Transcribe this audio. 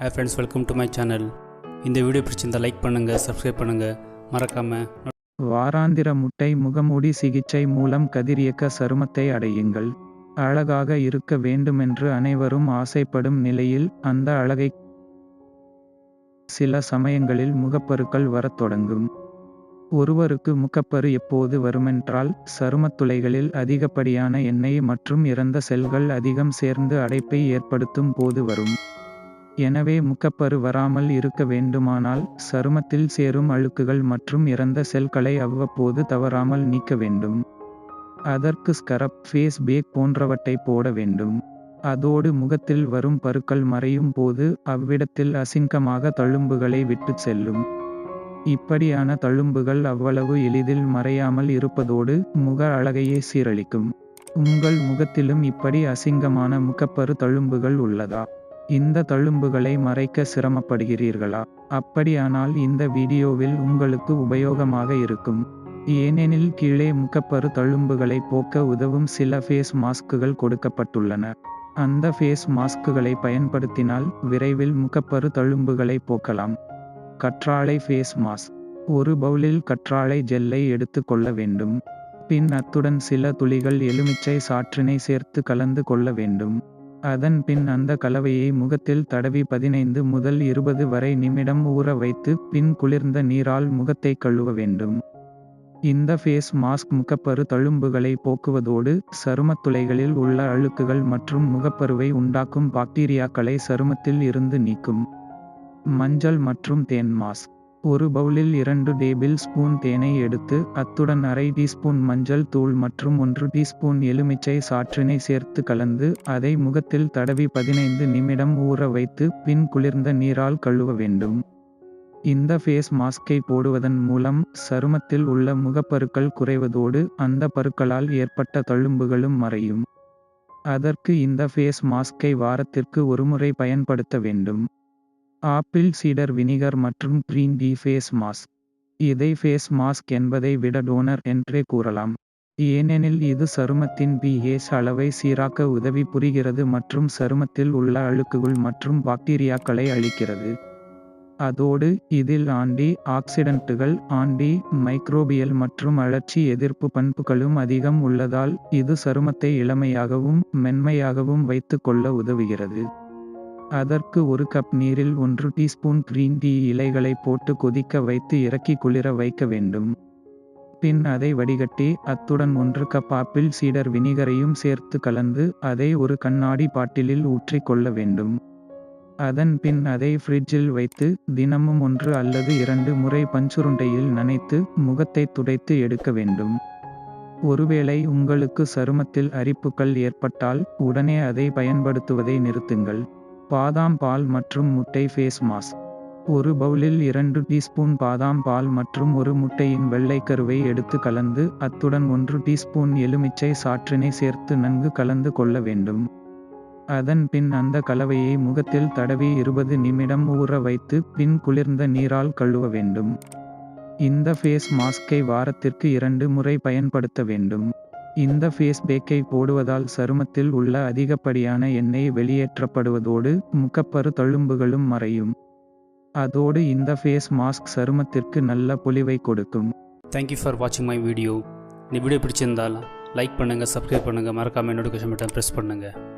Hey friends welcome to my channel இந்த video பிடிச்சிருந்தால் like பண்ணுங்கள் சப்ஸ்கிரைப் பண்ணுங்கள் மறக்காமல் வாராந்திர முட்டை முகமூடி சிகிச்சை மூலம் கதிரியக்க சருமத்தை அடையுங்கள். அழகாக இருக்க வேண்டுமென்று அனைவரும் ஆசைப்படும் நிலையில் அந்த அழகை சில சமயங்களில் முகப்பருக்கள் வரத் தொடங்கும். ஒருவருக்கு முகப்பரு எப்போது வருமென்றால் சருமத் துளைகளில் அதிகப்படியான எண்ணெய் மற்றும் இறந்த செல்கள் அதிகம் சேர்ந்து அடைப்பை ஏற்படுத்தும் போது வரும். எனவே முக்கப்பரு வராமல் இருக்க வேண்டுமானால் சருமத்தில் சேரும் அழுக்குகள் மற்றும் இறந்த செல்களை அவ்வப்போது தவறாமல் நீக்க வேண்டும். அதற்கு ஸ்கரப் ஃபேஸ் பேக் போன்றவற்றை போட வேண்டும். அதோடு முகத்தில் வரும் பருக்கள் மறையும் போது அவ்விடத்தில் அசிங்கமாக தழும்புகளை விட்டுச் செல்லும். இப்படியான தழும்புகள் அவ்வளவு எளிதில் மறையாமல் இருப்பதோடு முக அழகையே சீரழிக்கும். உங்கள் முகத்திலும் இப்படி அசிங்கமான முகப்பரு தழும்புகள் உள்ளதா? இந்த தழும்புகளை மறைக்க சிரமப்படுகிறீர்களா? அப்படியானால் இந்த வீடியோவில் உங்களுக்கு உபயோகமாக இருக்கும். ஏனெனில் கீழே முகப்பரு தழும்புகளை போக்க உதவும் சில ஃபேஸ் மாஸ்க்குகள் கொடுக்கப்பட்டுள்ளன. அந்த ஃபேஸ் மாஸ்க்குகளை பயன்படுத்தினால் விரைவில் முகப்பரு தழும்புகளை போக்கலாம். கற்றாழை ஃபேஸ் மாஸ்க் ஒரு பவுலில் கற்றாழை ஜெல்லை எடுத்து கொள்ள வேண்டும். பின் அத்துடன் சில துளிகள் எலுமிச்சை சாற்றினை சேர்த்து கலந்து கொள்ள வேண்டும். அதன் பின் அந்த கலவையை முகத்தில் தடவி பதினைந்து முதல் இருபது வரை நிமிடம் ஊற வைத்து பின் குளிர்ந்த நீரால் முகத்தை கழுவ வேண்டும். இந்த ஃபேஸ் மாஸ்க் முகப்பரு தழும்புகளை போக்குவதோடு சருமத்துளைகளில் உள்ள அழுக்குகள் மற்றும் முகப்பருவை உண்டாக்கும் பாக்டீரியாக்களை சருமத்தில் இருந்து நீக்கும். மஞ்சள் மற்றும் தேன் மாஸ்க். ஒரு பவுலில் இரண்டு டேபிள் ஸ்பூன் தேனை எடுத்து அத்துடன் அரை டீஸ்பூன் மஞ்சள் தூள் மற்றும் ஒன்று டீஸ்பூன் எலுமிச்சை சாற்றினை சேர்த்து கலந்து அதை முகத்தில் தடவி பதினைந்து நிமிடம் ஊற வைத்து பின் குளிர்ந்த நீரால் கழுவ வேண்டும். இந்த ஃபேஸ் மாஸ்கை போடுவதன் மூலம் சருமத்தில் உள்ள முகப்பருக்கள் குறைவதோடு அந்த பருக்களால் ஏற்பட்ட தழும்புகளும் மறையும். அதற்கு இந்த ஃபேஸ் மாஸ்கை வாரத்திற்கு ஒருமுறை பயன்படுத்த வேண்டும். ஆப்பிள் சீடர் வினிகர் மற்றும் கிரீன் டீ ஃபேஸ் மாஸ்க். இதை ஃபேஸ் மாஸ்க் என்பதை விட டோனர் என்றே கூறலாம். ஏனெனில் இது சருமத்தின் பிஹேஸ் அளவை சீராக்க உதவி புரிகிறது மற்றும் சருமத்தில் உள்ள அழுக்குகள் மற்றும் பாக்டீரியாக்களை அழிக்கிறது. அதோடு இதில் ஆண்டி ஆக்சிடென்ட்டுகள் ஆண்டி மைக்ரோபியல் மற்றும் அழற்சி எதிர்ப்பு பண்புகளும் அதிகம் உள்ளதால் இது சருமத்தை இளமையாகவும் மென்மையாகவும் வைத்துக்கொள்ள உதவுகிறது. அதற்கு ஒரு கப் நீரில் ஒன்று டீஸ்பூன் கிரீன் டீ இலைகளை போட்டு கொதிக்க வைத்து இறக்கி குளிர வைக்க வேண்டும். பின் அதை வடிகட்டி அத்துடன் ஒன்று கப் ஆப்பிள் சீடர் வினிகரையும் சேர்த்து கலந்து அதை ஒரு கண்ணாடி பாட்டிலில் ஊற்றிக் கொள்ள வேண்டும். அதன் பின் அதை ஃப்ரிட்ஜில் வைத்து தினமும் ஒன்று அல்லது இரண்டு முறை பஞ்சுருண்டையில் நனைத்து முகத்தை துடைத்து எடுக்க வேண்டும். ஒருவேளை உங்களுக்கு சருமத்தில் அரிப்புகள் ஏற்பட்டால் உடனே அதை பயன்படுத்துவதை நிறுத்துங்கள். பாதாம் பால் மற்றும் முட்டை ஃபேஸ் மாஸ்க் ஒரு பவுலில் இரண்டு டீஸ்பூன் பாதாம் பால் மற்றும் ஒரு முட்டையின் வெள்ளைக்கருவை எடுத்து கலந்து அத்துடன் ஒன்று டீஸ்பூன் எலுமிச்சை சாற்றினை சேர்த்து நன்கு கலந்து கொள்ள வேண்டும். அதன் பின் அந்த கலவையை முகத்தில் தடவி இருபது நிமிடம் ஊற வைத்து பின் குளிர்ந்த நீரால் கழுவ வேண்டும். இந்த ஃபேஸ் மாஸ்கை வாரத்திற்கு இரண்டு முறை பயன்படுத்த வேண்டும். இந்த ஃபேஸ் பேக்கை போடுவதால் சருமத்தில் உள்ள அதிகப்படியான எண்ணெய் வெளியேற்றப்படுவதோடு முகப்பரு தழும்புகளும் மறையும். அதோடு இந்த ஃபேஸ் மாஸ்க் சருமத்திற்கு நல்ல பொலிவை கொடுக்கும். தேங்க்யூ ஃபார் வாட்சிங் மை வீடியோ இந்த வீடியோ பிடிச்சிருந்தால் லைக் பண்ணுங்கள் சப்ஸ்கிரைப் பண்ணுங்கள் மறக்காமல் நோட்டிஃபிகேஷன் பட்டன் ப்ரெஸ் பண்ணுங்கள்